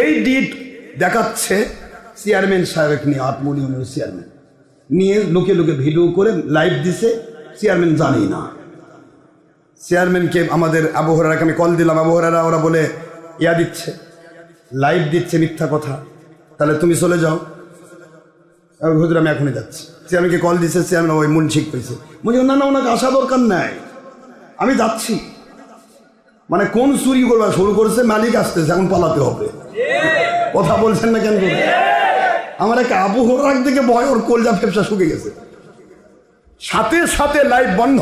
এই ডিট দেখাচ্ছে চেয়ারম্যান সাহেব নিয়ে আত্মনি ইউনিয়নের চেয়ারম্যান। নিয়ে লোকে লোকে ভিডিও করে লাইভ দিছে, চেয়ারম্যান জানেই না। চেয়ারম্যানকে আমাদের আবহাওয়ারাকে আমি কল দিলাম, আবহাওয়ারা ওরা বলে, ইয়া দিচ্ছে, লাইভ দিচ্ছে মিথ্যা কথা। তাহলে তুমি চলে যাও। হুজুর, আমি এখনই যাচ্ছি। চেয়ারম্যানকে কল দিচ্ছে চেয়ারম্যান ওই মন ঠিক পেয়েছে বলছি, না না, ওনাকে আসা দরকার নাই। আমি যাচ্ছি। মানে কোন চুরি করবা, শুরু করেছে, মালিক আসতেছে, এখন পালাতে হবে। কথা বলছেন না কেন? আমার এক আবু হরাক থেকে ভয়, ওর কলজা ফেপসা শুকে গেছে। সাথে সাথে লাইভ বন্ধ,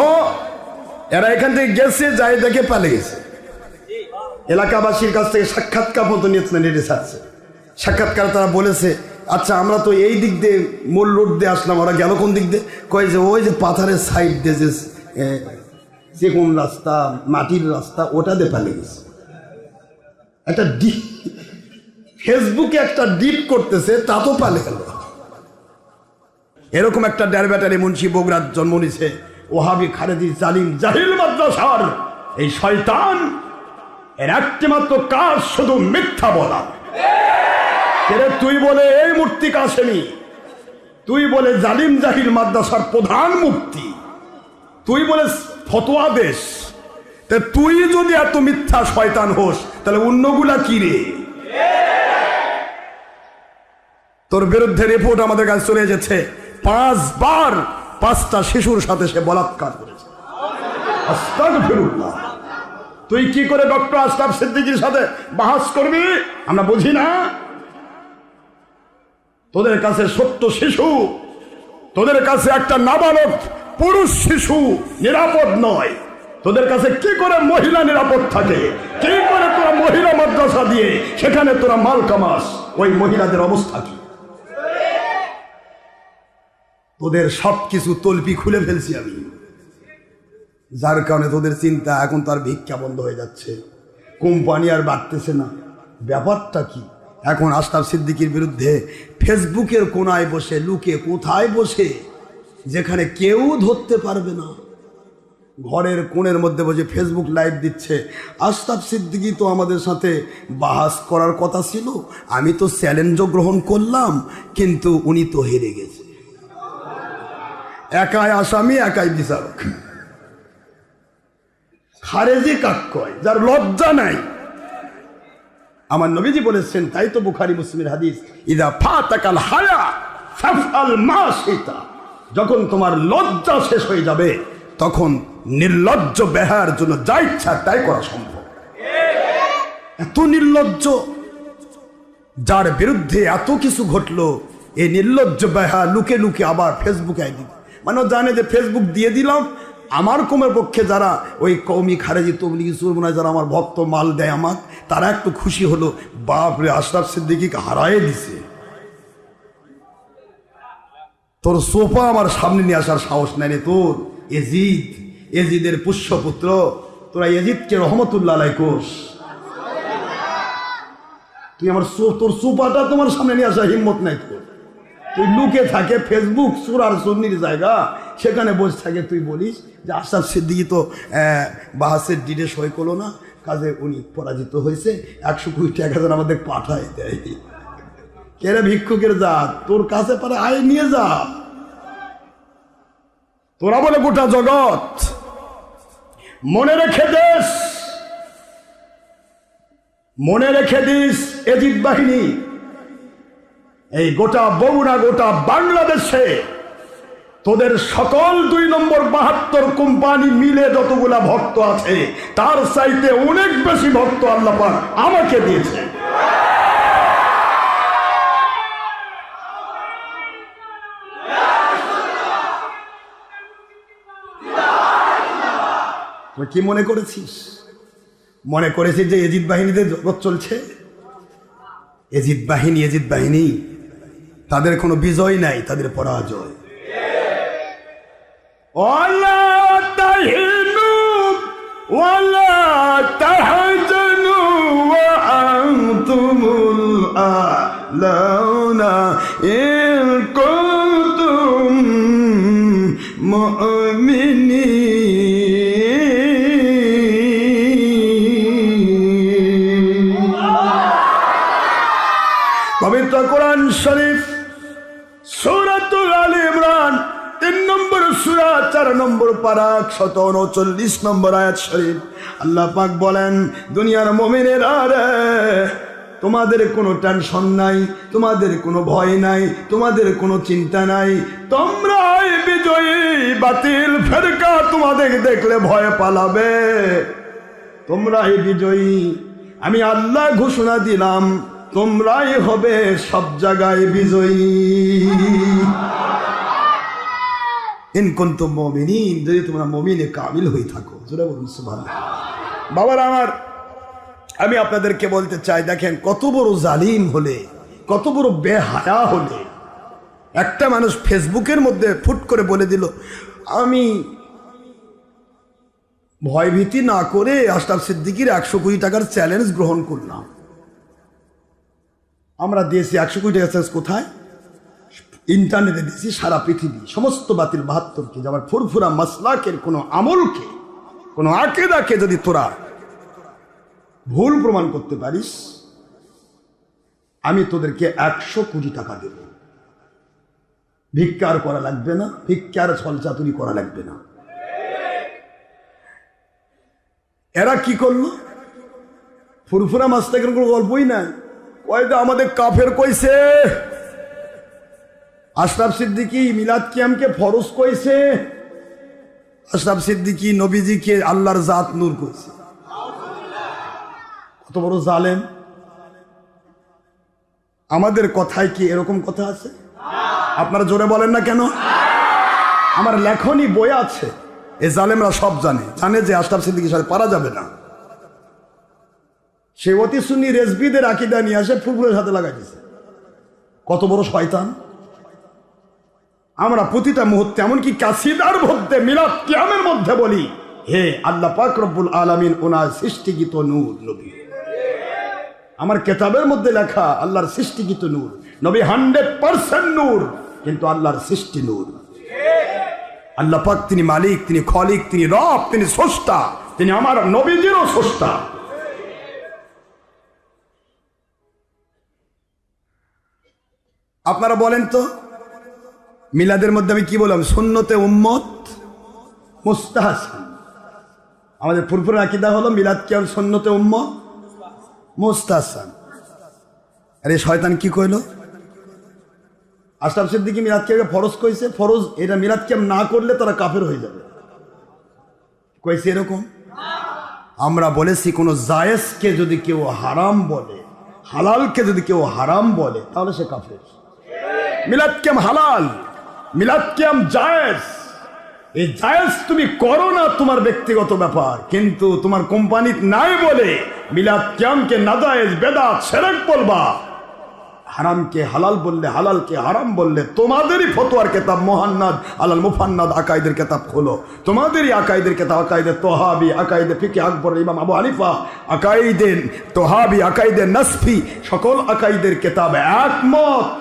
এরা এখান থেকে গেছে যাই দেখে পালে গেছে। এলাকাবাসীর কাছ থেকে সাক্ষাৎকার মতো নিয়েছে নেটে ছাড়ছে। সাক্ষাৎকার তারা বলেছে আচ্ছা আমরা তো এই দিক দিয়ে মূল রোড দিয়ে আসলাম, ওরা গেল কোন দিক দিয়ে? কয় যে, ওই যে পাথারের সাইড দিয়ে যে যে কোন রাস্তা, মাটির রাস্তা, ওটা দিয়ে পালিয়ে গেছে। একটা ডি ফেসবুকে একটা ডিপ করতেছে, তা তো পালে গেল। এরকম একটা ডের ব্যাটারি মুন্সি বগুড়ার জন্ম নিছে, ওহাবি খারেদি জালিম জাহিল মাদ্রাসার। এই শয়তান, এর একটি মাত্র কাজ শুধু মিথ্যা বলা। তুই বলে এই মূর্তি কাশেনি তুই বলে জালিম জাহিল মাদ্রাসার প্রধান মুক্তি তুই বলে ফতোয়া দেশ। তুই যদি এত মিথ্যা শয়তান হোস, তাহলে অন্যগুলা কি রে? তোর বিরুদ্ধে রিপোর্ট আমাদের কাছে চলে এসেছে। পাঁচবার পাঁচটা শিশুর সাথে সে বলাৎকার করেছে। তুই কি করে ডক্টর আশরাফ সিদ্দিকির সাথে বাহাস করবি? আমরা বুঝি না। তোদের কাছে সত্য শিশু, তোদের কাছে একটা নাবালক পুরুষ শিশু নিরাপদ নয়। তোদের কাছে কি করে মহিলা নিরাপদ থাকে? কি করে তোরা মহিলা মাদ্রাসা দিয়ে সেখানে তোরা মাল কামাস? ওই মহিলাদের অবস্থা কি? তোদের সব কিছু তলপি খুলে ফেলছি আমি। যার কারণে তোদের চিন্তা এখন তার ভিক্ষা বন্ধ হয়ে যাচ্ছে। কোম্পানি আর বাড়তেছে না। ব্যাপারটা কি? এখন আশরাফ সিদ্দিকির বিরুদ্ধে ফেসবুকের কোনায় বসে, লুকে কোথায় বসে, যেখানে কেউ ধরতে পারবে না। ঘরের কোণের মধ্যে বসে ফেসবুক লাইভ দিচ্ছে। আশরাফ সিদ্দিকি তো আমাদের সাথে বাহাস করার কথা ছিল। আমি তো চ্যালেঞ্জও গ্রহণ করলাম, কিন্তু উনি তো হেরে গেছে। একাই আসামি, একাই বিচারক। খারেজি কাক কয়, যার লজ্জা নাই। আমার নবীজি বলেছেন, তাই তো বুখারি মুসলিমের হাদিস, ইদা ফাতাকাল হায়া ফাফআল মা শিতা যখন তোমার লজ্জা শেষ হয়ে যাবে, তখন নির্লজ্জ বেহার জন্য যা ইচ্ছা তাই করা সম্ভব। এত নির্লজ্জ, যার বিরুদ্ধে এত কিছু ঘটলো, এই নির্লজ্জ বেহা লুকে লুকে আবার ফেসবুকে আই দিবে মানে জানে যে ফেসবুক দিয়ে দিলাম, আমার কমের পক্ষে যারা ওই কৌমি খারেজি তবলিগি সুরমনায় যারা আমার ভক্ত মাল দেয় আমার, তারা একটু খুশি হলো বাপ রে আশরাফ সিদ্দিকিকে হারায় দিছে। তোর সোফা আমার সামনে নিয়ে আসার সাহস রে তোর। এজিদ, এজিদের পুষ্যপুত্র, তোরা এজিদকে রহমতুল্লাহ কোষ। তুই আমার তোর সোফাটা তোমার সামনে নিয়ে আসা হিম্মত নাই তোর। তুই লুকে থাকে ফেসবুক সুরার সুন্নির জায়গা, সেখানে বসে থাকে, তুই বলিস যে আশরাফ সিদ্দিকি তো বাহাসের ডিডে সই করল না, কাজে উনি পরাজিত হয়েছে, একশো কুড়ি টাকা যেন আমাদের পাঠায় দেয়। কেরে ভিক্ষুকের যা তোর কাছে পারে আয়, নিয়ে যা। তোরা বলে গোটা জগৎ। মনে রেখে দেশ মনে রেখে দিস এজিদ বাহিনী। এই গোটা বগুড়া, গোটা বাংলাদেশে তোদের সকল দুই নম্বর বাহাত্তর কোম্পানি মিলে যতগুলা ভক্ত আছে, তার চাইতে অনেক বেশি ভক্ত আল্লাহ পাক আমাকে দিয়েছে। কি মনে করেছিস? মনে করেছিস যে এজিদ বাহিনীতে জগৎ চলছে? এজিদ বাহিনী এজিদ বাহিনী তাদের কোনো বিজয় নাই তাদের পরাজয়। তাহিনু শত উনচল্লিশ নম্বর আয়াত শরীফ। আল্লাহ পাক বলেন, দুনিয়ার মমিনের আরে তোমাদের কোনো টেনশন নাই, তোমাদের কোনো ভয় নাই, তোমাদের কোনো চিন্তা নাই, তোমরাই বিজয়ী, বাতিল ফেরকা তোমাদের দেখলে ভয় পালাবে। তোমরাই বিজয়ী, আমি আল্লাহ ঘোষণা দিলাম, তোমরাই হবে সব জায়গায় বিজয়ী। ইনকন্ত মমিনিন, যদি তোমরা মমিনে কামিল হয়ে থাকো। জোরে বলুন, সুবহানাল্লাহ। বাবার আমার, আমি আপনাদেরকে বলতে চাই, দেখেন, কত বড় জালিম হলে, কত বড় বেহায়া হলে, একটা মানুষ ফেসবুকের মধ্যে ফুট করে বলে দিল, আমি ভয়ভীতি না করে আশরাফ সিদ্দিকির একশো কোটি টাকার চ্যালেঞ্জ গ্রহণ করলাম। আমরা দিয়েছি একশো কোটি টাকার চ্যালেঞ্জ কোথায়? ইন্টারনেটে দিয়েছি সারা পৃথিবী। সমস্ত বাতিল বাহাত্তরকে যাবার ফুরফুরা মাসলাকের কোনো আমলকে, কোনো আকেদাকে যদি তোরা ভুল প্রমাণ করতে পারিস, আমি তোদেরকে একশো কোটি টাকা দেব। ভিক্ষার করা লাগবে না, ভিক্ষার ছলচাতুরি করা লাগবে না। এরা কি করল? ফুরফুরা মাস্তাকের কোনো গল্পই নাই। কয়দা আমাদের কাফের কইছে আশরাফ সিদ্দিকি মিলাদ কিয়ামকে ফরজ কইছে। আশরাফ সিদ্দিকি নবীজিকে আল্লাহর জাত নূর কইছে। কত বড় জালেম। আমাদের কথায় কি এরকম কথা আছে? আপনারা জোরে বলেন না কেন? আমার লেখনী বই আছে। এ জালেমরা সব জানে। জানে যে আশরাফ সিদ্দিকির সাথে পারা যাবে না। সে অতি সুন্নি রেসবিদের আকিদা নিয়ে আসে ফুলফুলের সাথে লাগাই দিছে। কত বড় শয়তান। আমরা প্রতিটা মুহূর্তে এমনকি কাসিদার মধ্যে, মিলাদ কিয়ামের মধ্যে বলি, হে আল্লাহ পাক রব্বুল আলামিন ওনার সৃষ্টিগীত নূর নবী। আমার কেতাবের মধ্যে লেখা, আল্লাহর সৃষ্টিগীত নূর। নবী হান্ড্রেড পার্সেন্ট নূর, কিন্তু আল্লাহর সৃষ্টি নূর। আল্লাহ পাক তিনি মালিক, তিনি খলিক, তিনি রব, তিনি স্রষ্টা, তিনি আমার নবীজিরও স্রষ্টা। আপনারা বলেন তো মিলাদের মধ্যে আমি কি বললাম? সুন্নতে উম্মত মুস্তাহাসান আমাদের ফুরফুর আকিদা হলো মিলাদ কিয়াম সুন্নতে উম্মত মুস্তাহাসান আরে শয়তান কি কইল? আশরাফ সিদ্দিকি মিলাদ কিয়ামকে ফরজ কইছে? ফরজ এটা মিলাদ কিয়াম না করলে তারা কাফের হয়ে যাবে। কইছে এরকম? আমরা বলেছি কোনো জায়েজকে যদি কেউ হারাম বলে, হালালকে যদি কেউ হারাম বলে, তাহলে সে কাফের। মিলাদ কেম হালাল? মিলাদ কেম জায়েজ। এই জায়েজ তুমি করো না তোমার ব্যক্তিগত ব্যাপার, কিন্তু তোমার কোম্পানি নাই বলে মিলাদ ক্যামকে নাজায়েজ বেদাত, সেরেক বলবা। হারামকে হালাল বললে হালালকে হারাম বললে তোমাদেরই ফতোয়ার কেতাব মোহান্নাদ, আলাল মুফান্নাদ আকাইদের কেতাব খোলো। তোমাদেরই আকাইদের কেতাব আকাইদের তোহাবি আকাইদে ফিকে আকবর, ইমাম আবু হানিফা আকাইদের তোহাবি আকাইদের নাসফি, সকল আকাইদের কেতাব একমত।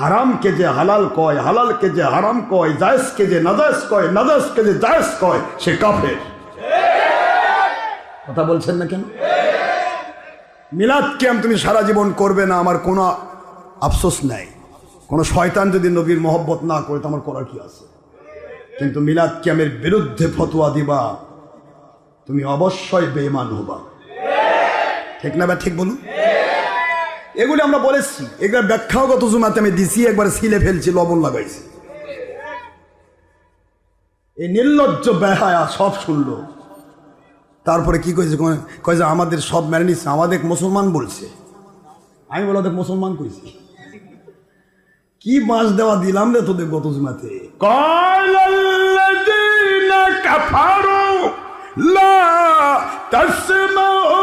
হারামকে যে হালাল কয় হালালকে যে হারাম কয় জায়েজকে যে নাজায়েজ কয় নাজায়েজকে যে জায়েজ কয়, সে কাফের। কথা বলছেন না কেন? মিলাদ ক্যাম্প তুমি সারা জীবন করবে না, আমার কোনো আফসোস নাই। কোনো শয়তান যদি নবীর মহব্বত না করে, তো আমার করার কি আছে? কিন্তু মিলাদ ক্যামের বিরুদ্ধে ফতোয়া দিবা, তুমি অবশ্যই বেমান হবা। ঠিক না বা ঠিক বলুন? এগুলি আমরা বলেছি। এগুলো ব্যাখ্যাও গত জুমাতে আমি দিছি, একবার সিলে ফেলছি, লবণ লাগাইছি। এই নির্লজ্জ বেহায়া সব শুনলো। তারপরে কি কয়েছে কয়ে যে আমাদের সব মেনে নিচ্ছে আমাদের মুসলমান বলছে। আমি বলে, ওদের মুসলমান কইছি? কি বাঁশ দেওয়া দিলাম রে তোদের গত জুমাতে? কাফারু লা তাসমাউ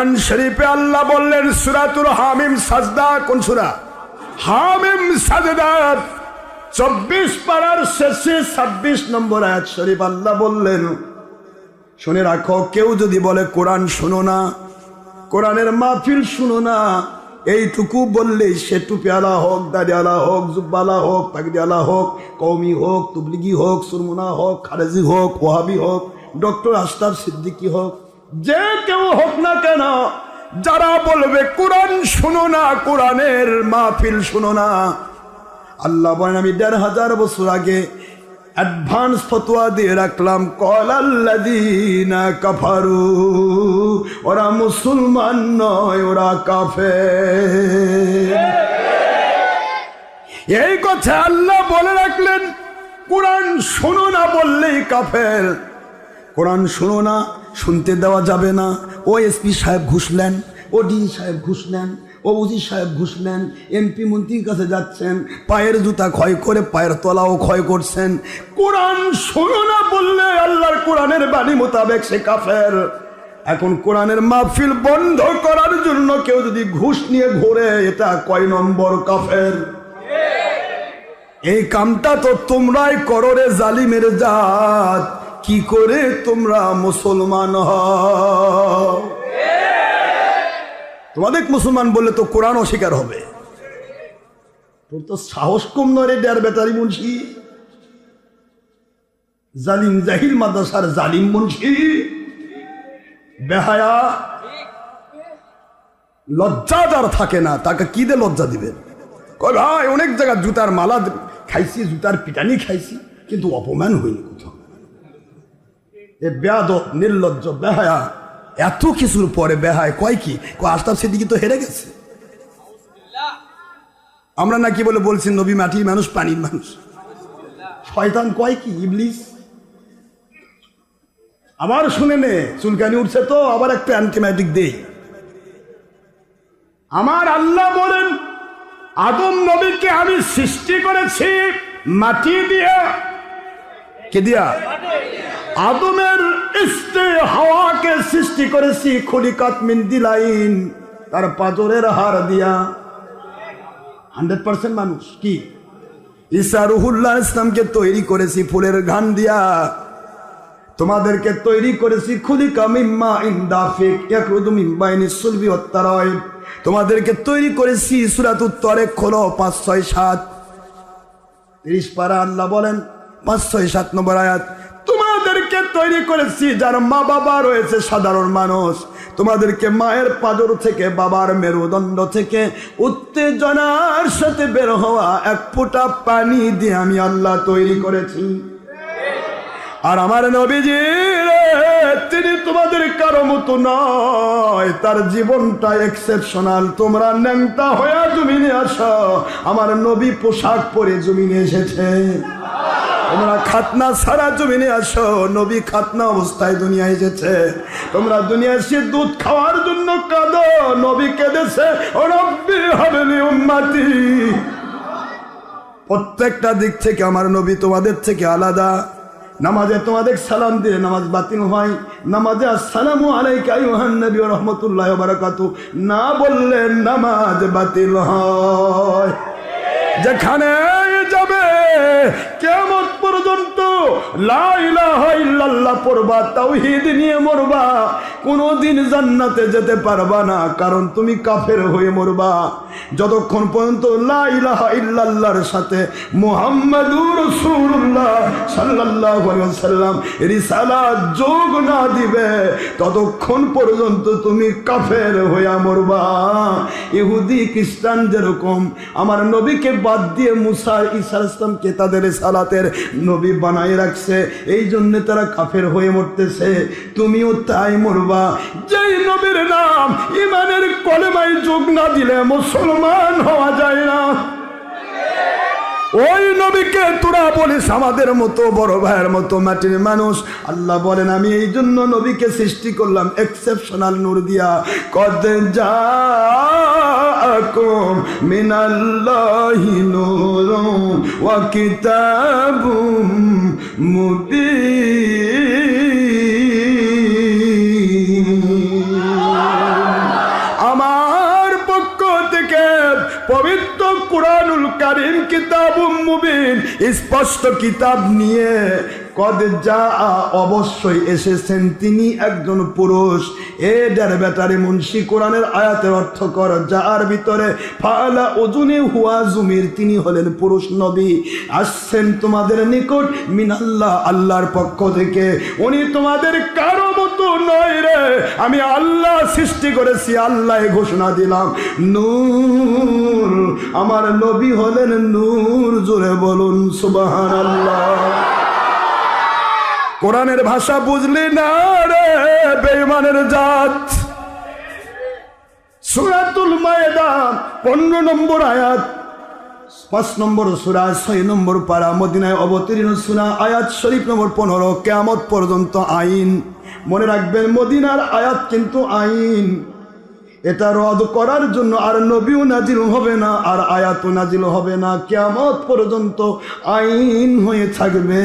কোরআন শরীফে আল্লাহ বললেন, সুরাতুল হামিম সাজদা, কোন সুরা? হামিম সাজদা, চব্বিশ পাড়ার শেষে ছাব্বিশ নম্বর আয়াত শরীফ আল্লাহ বললেন, শুনে রাখো, কেউ যদি বলে, কোরআন শুনো না, কোরআনের মাহফিল শুনো না, এইটুকু বললেই সে টুপিয়ালা হোক দাড়িয়ালা হোক জুব্বালা হোক পাগড়িয়ালা হোক কৌমি হোক, তুবলিগি হোক, সুরমুনা হোক, খারেজি হোক ওহাবি হোক, ডক্টর আশরাফ সিদ্দিকী হোক যে কেউ হোক না কেন, যারা বলবে কোরআন শুনো না, কোরআনের মাহফিল শুনো না। আল্লাহ বলেন, আমি দেড় হাজার বছর আগে অ্যাডভান্স ফতোয়া দিয়ে রাখলাম কল কলাল্লাদিনা কাফারু, ওরা মুসলমান নয়, ওরা কাফে এই কথা আল্লাহ বলে রাখলেন, কোরআন শোনো না বললেই কাফের। কোরআন শোনো না, শুনতে দেওয়া যাবে না। ও এসপি সাহেব ঘুষলেন ও ডি সাহেব ঘুষলেন ও উজি সাহেব ঘুষলেন এমপি মন্ত্রীর কাছে যাচ্ছেন, পায়ের জুতা ক্ষয় করে পায়ের তলাও ক্ষয় করছেন। কোরআন শোনো না বললে আল্লাহর কোরআনের বাণী মোতাবেক সে কাফের। এখন কোরআনের মাহফিল বন্ধ করার জন্য কেউ যদি ঘুষ নিয়ে ঘোরে, এটা কয় নম্বর কাফের? এই কামটা তো তোমরাই করো রে জালিমের জাত। কি করে তোমরা মুসলমান তোমাদের মুসলমান বললে তো কোরআন অস্বীকার হবে। তোর তো সাহস কম নয় রে বেতারি মুন্সি। জালিম জাহিল মাদ্রাসার জালিম মুন্সি। বেহায়া। লজ্জা যার থাকে না, তাকে কি দিয়ে লজ্জা দিবেন? কয় ভাই, অনেক জায়গায় জুতার মালা খাইছি, জুতার পিটানি খাইছি, কিন্তু অপমান হয়নি কোথাও? এ বেয়াদ নির্লজ্জ, বেহায়া। এত কিছুর পরে বেহায়, কয় কি? আশরাফ সিদ্দিকি তো হেরে গেছে। আমরা নাকি বলে বলছি, নবী মাটির মানুষ, পানির মানুষ। শয়তান কয় কি? ইবলিস। আবার শুনে নে, চুলকানি উঠছে তো, আবার একটা অ্যান্টিবায়োটিক দেই। আমার আল্লাহ বলেন, আদম নবীকে আমি সৃষ্টি করেছি মাটি দিয়ে। কে দিয়া? আদমের ইস্তে হাওয়াকে সৃষ্টি করেছি খলিকাত মিন দিলাইন, তার পাজরের হার দিয়া। হান্ড্রেড পার্সেন্ট মানুষ, কি? ঈসা রুহুল্লাহ ইসলামকে তৈরি করেছি ফুলের ঘান দিয়া। তোমাদেরকে তৈরি করেছি খুলিকা মিম্মা ইন্দাফিক ইয়াকরুদু মিম্বাইনি সুলবি ওয়াত্তারাইব তোমাদেরকে তৈরি করেছি সুরাত উত্তরে খোলো পাঁচ ছয় সাত। তিরিশ পারা আল্লাহ বলেন, পাঁচ ছয় সাত নম্বর আয়াত তোমাদেরকে তৈরি করেছি যার মা বাবা রয়েছে সাধারণ মানুষ। তোমাদেরকে মায়ের পাজর থেকে, বাবার মেরুদণ্ড থেকে, উত্তেজনার সাথে বের হওয়া এক ফোঁটা পানি দিয়ে আমি আল্লাহ তৈরি করেছি। আর আমার নবীজি তিনি তোমাদের কারও মতো নয়। তার জীবনটা এক্সেপশনাল তোমরা ন্যাংটা হয়ে জমিনে আসো। আমার নবী পোশাক পরে জমিনে এসেছে। তোমরা খাতনা সারা জমিনে আসো, নবী খাতনা অবস্থায় দুনিয়া এসেছে। তোমরা দুনিয়া এসে দুধ খাওয়ার জন্য কাঁদো, নবী কেঁদেছে, ও রব্বি হাবেলি উম্মাতি। প্রত্যেকটা দিক থেকে আমার নবী তোমাদের থেকে আলাদা। নামাজে তোমাদের সালাম দিয়ে নামাজ বাতিল হয়। নামাজে আসসালামু আলাইকা আইয়ুহান নবী ওয়া রাহমাতুল্লাহি বারাকাতু। না বললে নামাজ বাতিল হয়। যেখানে কেমন পর্যন্ত কারণ তুমি কাফের হয়ে মরবা। যতক্ষণ পর্যন্ত লা সাথে মুহাম্মাদুর যোগ না দিবে, ততক্ষণ পর্যন্ত তুমি কাফের হয়ে মরবা। ইহুদি, খ্রিস্টান যেরকম, আমার নবীকে বাদ দিয়ে মুসা ঈসা ইসলামকে তাদের সালাতের নবী বানাই রাখছে, এই জন্য তারা কাফের হয়ে মরতেছে। তুমিও তাই মরবা। যেই নবীর নাম ইমানের কলেমায় যোগ না দিলে মুসলমান হওয়া যায় না। ওই নবীকে তোরা বলিস, আমাদের মতো বড় ভাইয়ের মতো মাটির মানুষ। আল্লাহ বলেন, আমি এই জন্য নবীকে সৃষ্টি করলাম এক্সেপশনাল নূর দিয়া। কদ জাকুম মিনাল্লাহি নূরুম ওয়া কিতাবুম মুবিন। আমার পক্ষ থেকে পবিত্র কোরআনুল কারিম কিতাব মুবিন স্পষ্ট কিতাব নিয়ে কদ যা অবশ্যই এসেছেন তিনি একজন পুরুষ। এ ডার বেটারে মুন্সি কোরআনের আয়াতের অর্থ কর, যার ভিতরে ফালা ওজনে হুয়া জুমির, তিনি হলেন পুরুষ নবী। আসছেন তোমাদের নিকট মিনাল্লাহ, আল্লাহর পক্ষ থেকে। উনি তোমাদের কারও মতো নয় রে। আমি আল্লাহ সৃষ্টি করেছি আল্লাহ ঘোষণা দিলাম। নূর, আমার নবী হলেন নূর, জোরে বলুন সুবাহ আল্লাহ কোরআনের ভাষা বুঝলি না রে বেইমানের জাত। সুরাতুল মায়েদা পনেরো নম্বর আয়াত। পাঁচ নম্বর সুরা, ছয় নম্বর পারা, মদিনায় অবতীর্ণ সুরা, আয়াত শরীফ নম্বর পনেরো, কেয়ামত পর্যন্ত আইন। মনে রাখবেন, মদিনার আয়াত কিন্তু আইন। এটা রদ করার জন্য আর নবীও নাজিল হবে না, আর আয়াতও নাজিল হবে না। কেয়ামত পর্যন্ত আইন হয়ে থাকবে।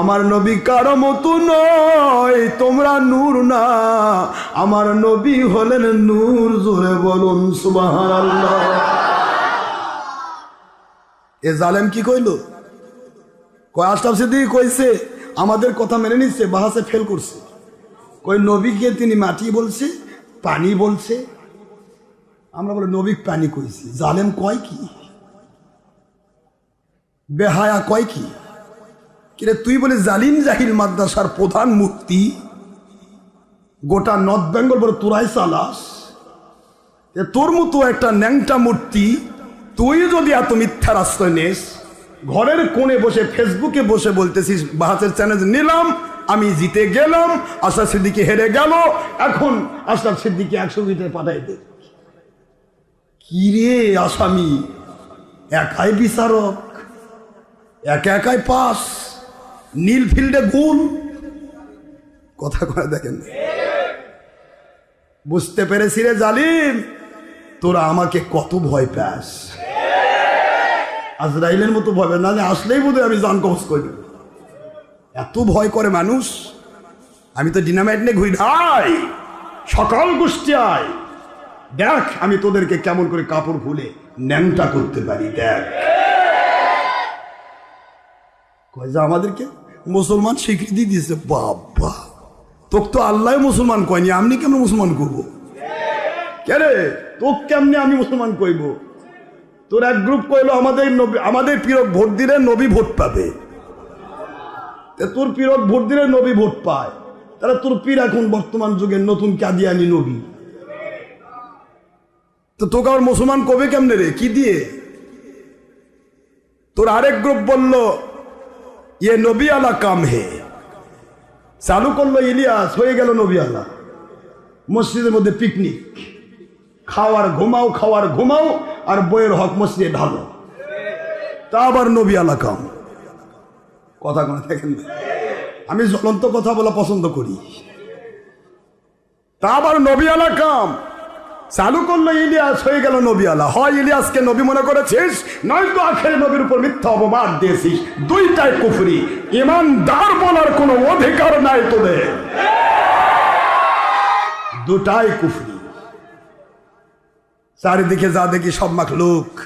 আমার নবী কারও মতো নয়, তোমরা নূর না। আমার নবী হলেন নূর, জোরে বলুন সুবাহ এ জালেম কি কইল? কয় আশরাফ সিদ্দিক কইছে, আমাদের কথা মেনে নিচ্ছে বাহাসে ফেল করছে। কই নবীকে তিনি মাটি বলছে, পানি বলছে আমরা বলে নবী পানি কইছি। জালেম কয় কি? বেহায়া কয় কি? কিরে তুই বলে জালিম জাহিল মাদ্রাসার প্রধান মূর্তি গোটা নর্থ বেঙ্গল বলে তোরাই চালাস তোর মতো একটা ন্যাংটা মূর্তি, তুই যদি এত মিথ্যার আশ্রয় নেস, ঘরের কোণে বসে ফেসবুকে বসে বলতেছিস বাহাসের চ্যানেল নিলাম, আমি জিতে গেলাম, আশরাফ সিদ্দিকি হেরে গেল, এখন আশরাফ সিদ্দিকি একশো মিটার পাঠাই দে। কি রে আসামি? একাই বিচারক, একা একাই পাস, নীল ফিল্ডে গুল। কথা কথা দেখেন। বুঝতে পেরেছি রে জালিম, তোরা আমাকে কত ভয় পাস। আজরাইলের মতো ভয় না আসলেই বোধ আমি জান কবচ করি এত ভয় করে মানুষ, আমি তো ডিনামাইট নিয়ে ঘুরি। ভাই সকাল গোষ্ঠী আয়। দেখ, আমি তোদেরকে কেমন করে কাপড় খুলে ন্যাংটা করতে পারি, দেখ। কয় আমাদেরকে? মুসলমান স্বীকৃতি দিয়েছে, বাবা। তোকে তো আল্লাহ মুসলমান কয়নি আমি কেমন মুসলমান করব? কে রে? তোকে কেমনি আমি মুসলমান কইব? তোর এক গ্রুপ কইলো, আমাদের নবী, আমাদের পীরক ভোট দিলে নবী ভোট পাবে। তোর পীরক ভোট দিলে নবী ভোট পায়। তাহলে তোর পীর এখন বর্তমান যুগের নতুন কাদিয়ানি নবী। তো তোকে আবার মুসলমান কবে কেমনে রে? কি দিয়ে? তোর আরেক গ্রুপ বলল ইয়ে নবী আলা কাম হে? চালু করল ইলিয়াস, হয়ে গেল নবী আলা। মসজিদের মধ্যে পিকনিক খাওয়ার ঘুমাও খাওয়ার ঘুমাও, আর বইয়ের হক মসজিদে ঢালো। তা আবার নবী আলা কাম। কথা কোনো দেখেন না? আমি জ্বলন্ত কথা বলা পছন্দ করি। তা আবার নবী আলা কাম। চালু করল ইলিয়াস, হয়ে গেল নবী আলা হয় ইলিয়াসকে নবী মনে করেছিস নয়তো আখের নবীর উপর মিথ্যা অপবাদ দিয়েছিস। দুইটাই কুফরি। ইমানদার বলার কোনো অধিকার নাই তোদের। দুটাই কুফরি। চারিদিকে যা দেখি সব মাখলুক।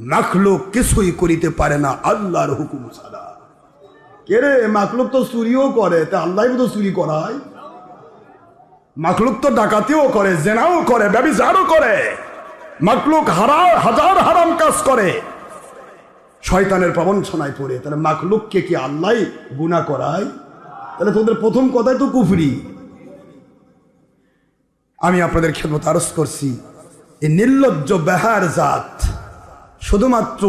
মাখলুক কিছুই করিতে পারে না, আল্লাহর হুকুম ছাড়া। কে রে, মাখলুক তো চুরিও করে, তা আল্লাহ তো চুরি করায়। মাখলুক তো ডাকাতিও করে, জেনাও করে, ব্যবিচারও করে। মাখলুক হারা হাজার হারাম কাজ করে। শয়তানের প্রবঞ্চনায় পড়ে, তাহলে মাখলুককে কি আল্লাহ গুণা করায়? তাহলে তোদের প্রথম কথাই তো কুফরি। আমি আপনাদের খেদমত আরজ করছি এই নির্লজ্জ বেহার জাত, শুধুমাত্র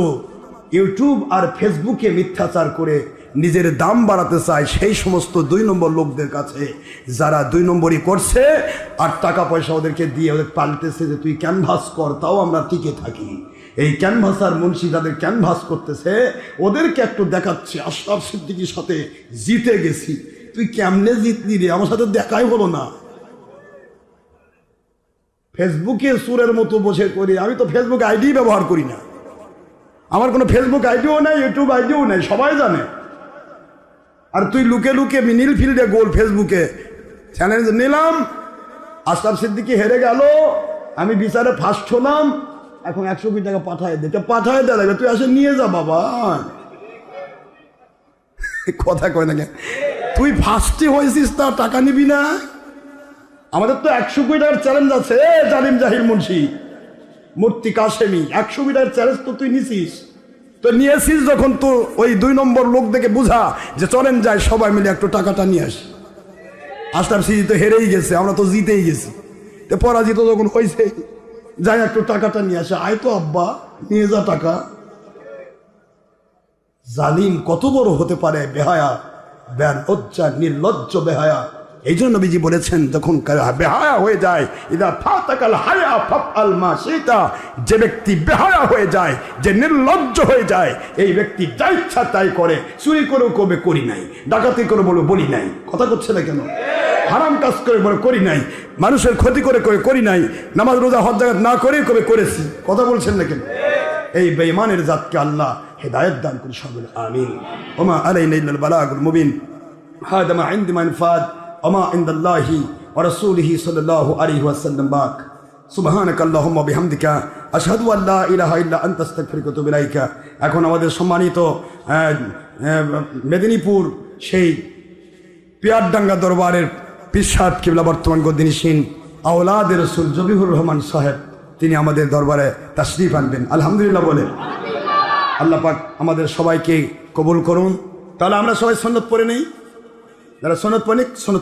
ইউটিউব আর ফেসবুকে মিথ্যাচার করে নিজের দাম বাড়াতে চায় সেই সমস্ত দুই নম্বর লোকদের কাছে, যারা দুই নম্বরই করছে আর টাকা পয়সা ওদেরকে দিয়ে ওদের পাল্টেছে যে তুই ক্যানভাস কর, তাও আমরা টিকে থাকি। এই ক্যানভাস আর মুন্সি যাদের ক্যানভাস করতেছে, ওদেরকে একটু দেখাচ্ছে। আশরাফ সিদ্দিকির সাথে জিতে গেছি। তুই কেমনে জিতলি রে? আমার সাথে দেখাই হলো না। ফেসবুকে সুরের মতো বসে করি, আমি তো ফেসবুক আইডি ব্যবহার করি না। আমার কোনো ফেসবুক আইডিও নাই, ইউটিউব আইডিও নাই, সবাই জানে। আর তুই লুকে লুকে নীল ফিল্ডে গোল ফেসবুকে চ্যালেঞ্জ নিলাম, আশরাফ সিদ্দিকি হেরে গেল, আমি বিচারে ফার্স্ট হলাম, এখন একশো কোটি টাকা পাঠায় দে পাঠায় দে লাগে তুই আসে নিয়ে যা বাবা। কথা কয় না কেন? তুই ফার্স্টে হয়েছিস, তা টাকা নিবি না। আমাদের তো একশো কোটি টাকার চ্যালেঞ্জ আছে জালিম জাহির মুন্সি মূর্তি কাশেমি একশো মিটার চ্যালেঞ্জ তো তুই নিছিস। তো নিয়েছিস যখন তো ওই দুই নম্বর লোক দেখে বুঝা যে চলেন যায় সবাই মিলে একটু টাকাটা নিয়ে আসি। আস্তার সিজি তো হেরেই গেছে, আমরা তো জিতেই গেছি। তো পরাজিত যখন হয়েছে যাই একটু টাকাটা নিয়ে আসে। আয় তো আব্বা, নিয়ে যা টাকা। জালিম কত বড় হতে পারে বেহায়া, ব্যান লজ্জা, নির্লজ্জ বেহায়া। এই জন্য নবীজি বলেছেন, যখন বেহায়া হয়ে যায়, ইদা ফাতাকাল হায়া ফাপ আল মা যে ব্যক্তি বেহায়া হয়ে যায়, যে নির্লজ্জ হয়ে যায়, এই ব্যক্তি যা ইচ্ছা তাই করে, চুরি করেও কবে করি নাই, ডাকাতি করে বলে, বলি নাই। কথা করছে না কেন? হারাম কাজ করে বলে, করি নাই। মানুষের ক্ষতি করে করে করি নাই। নামাজ, রোজা, হজ জাগাত না করে, কবে করেছি? কথা বলছেন না কেন? এই বেঈমানের জাতকে আল্লাহ হেদায়ত দান করে সবের আমিন। ওমা আলাই নাইল বালাগুল মুবিন। হাদামা ইনদি ফাদ। অমা ইন্দাল্লাহি ওরসুলহি সাল্লাহ আলী ওয়াসাল্লাম বাক সুবাহানক আল্লাহম বিহামদিকা আশহাদু আল্লাহ ইলাহা ইল্লা আন্তাস্তাকফিরকত বিলাইকা এখন আমাদের সম্মানিত মেদিনীপুর সেই পিয়ারডাঙ্গা দরবারের পিসাদ কিবলা বর্তমান গদিনিসীন আওলাদের রসুল জবিহুর রহমান সাহেব, তিনি আমাদের দরবারে তাশরিফ আনবেন। আলহামদুলিল্লাহ বলে আল্লাহ পাক আমাদের সবাইকে কবুল করুন। তাহলে আমরা সবাই সন্নত পড়ে নেই? যারা সনদ পড়ে সনদ